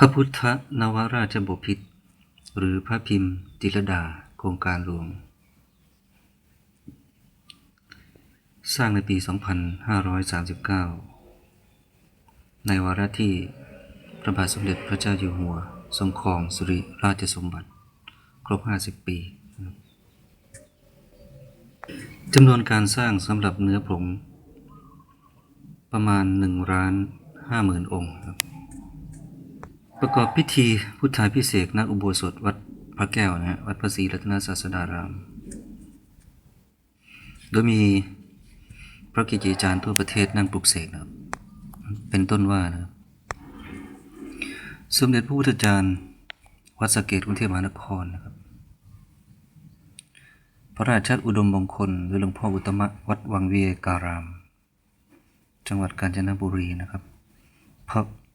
พระพุทธนวราชบพิตรหรือพระพิมพ์จิรดาโครงการหลวง สร้างในปี 2539 ในวาระที่พระบาทสมเด็จพระเจ้าอยู่หัว ทรงครองสุริราชสมบัติ ครบ 50 ปีจำนวนการสร้างสำหรับเนื้อผง ประมาณ1ล้าน5หมื่นองค์ครับ ประกอบพิธีพุทธาพิเศษกณอุโบสถวัดพระแก้วนะฮะวัดพระศรีรัตนศาสดาราม โดยมีพระกิจจารย์ทั่วประเทศนั่งปลุกเสกนะครับ เป็นต้นว่านะครับสมเด็จพระพุทธจารย์ วัดสะเกตกรุงเทพมหานครนะครับ พระราชอุดมมงคลหรือหลวงพ่ออุตมะวัดวังเวียการาม จังหวัดกาญจนบุรีนะครับพระเอ่อ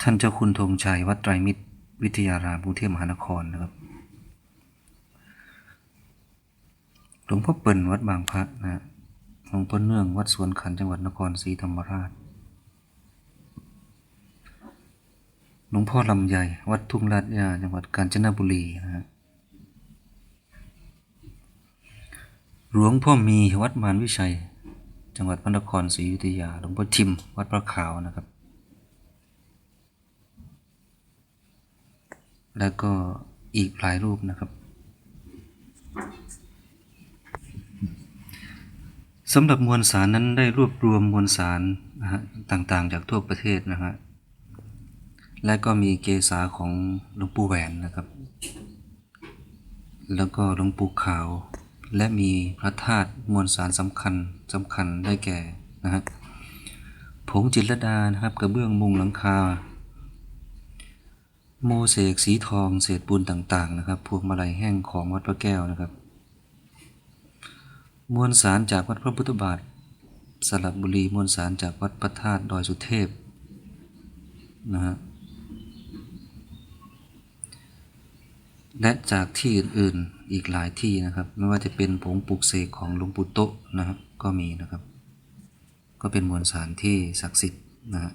ท่านเจ้าคุณธงชัยวัดไตรมิตร วิทยารามกรุงเทพมหานครนะครับหลวงพ่อเปิ่นวัดบางพระนะฮะหลวงพ่อเนื่องวัดสวนขันจังหวัดนครศรีธรรมราช หลวงพ่อลำใหญ่ วัดทุ่งลาดยาจังหวัดกาญจนบุรีนะฮะหลวงพ่อมีวัดมารวิชัย จังหวัดพระนครศรีอยุธยา หลวงพ่อทิม วัดพระขาวนะครับ แล้วก็อีกหลายรูปนะครับสำหรับมวลสารนั้นได้รวบรวมมวลสารนะฮะต่างๆ จากทั่วประเทศนะฮะและก็มีเกษาของหลวงปู่แหวนนะครับ แล้วก็หลวงปู่ขาว และมีพระธาตุมวลสารสำคัญสำคัญได้แก่นะฮะผงจิตรดานะครับกระเบื้องมุงหลังคา โมเสกสีทองเศษปูนต่างๆนะครับ พวงมาลัยแห้งของวัดพระแก้วนะครับ มวลสารจากวัดพระพุทธบาท สระบุรีมวลสารจากวัดพระธาตุดอยสุเทพนะฮะและจากที่อื่นๆอีกหลายที่นะครับ ไม่ว่าจะเป็นผงปลูกเสกของหลวงปู่โตนะครับก็มีนะครับ ก็เป็นมวลสารที่ศักดิ์สิทธิ์นะฮะ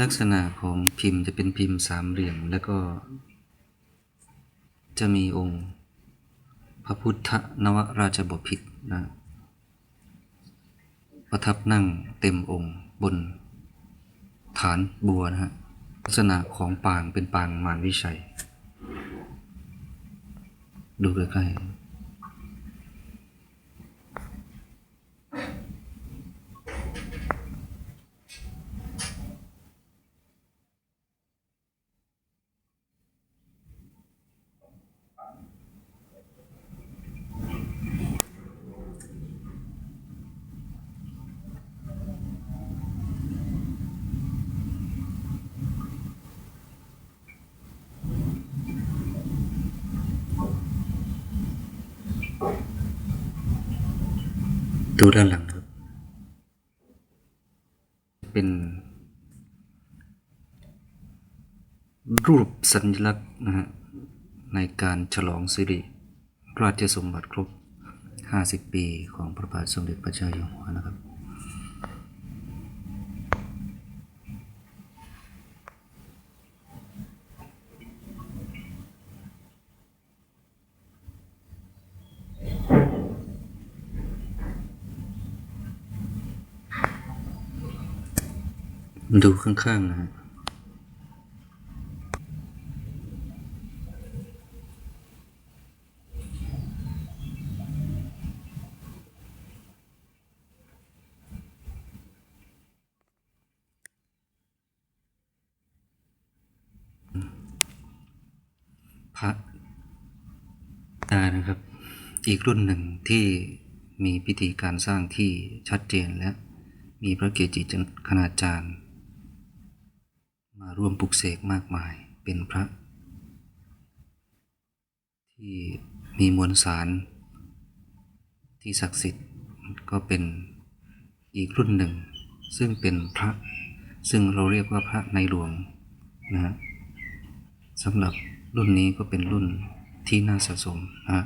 ลักษณะของพิมพ์จะเป็นพิมพ์สามเหลี่ยม แล้วก็ จะมีองค์ พระพุทธนวราชบพิตรนะประทับนั่งเต็มองค์บน ฐานบัวนะฮะลักษณะของปางเป็นปางมารวิชัย ดูใกล้ๆ ดูด้านหลังครับ เป็น รูปสัญลักษณ์นะฮะในการฉลองสิริราชสมบัติครบ 50 ปีของพระบาทสมเด็จพระเจ้าอยู่หัวนะครับ ดูข้างๆนะฮะพระตานะครับ อีกรุ่นหนึ่งที่มีพิธีการสร้างที่ชัดเจนและมีพระเกจิคณาจารย์ มาร่วมปลุกเสกมากมายเป็นพระ ที่มีมวลสาร ที่ศักดิ์สิทธิ์ก็เป็นอีกรุ่นหนึ่ง ซึ่งเป็นพระซึ่งเราเรียกว่าพระในหลวงนะฮะสำหรับรุ่นนี้ก็เป็นรุ่นที่น่าสะสมนะ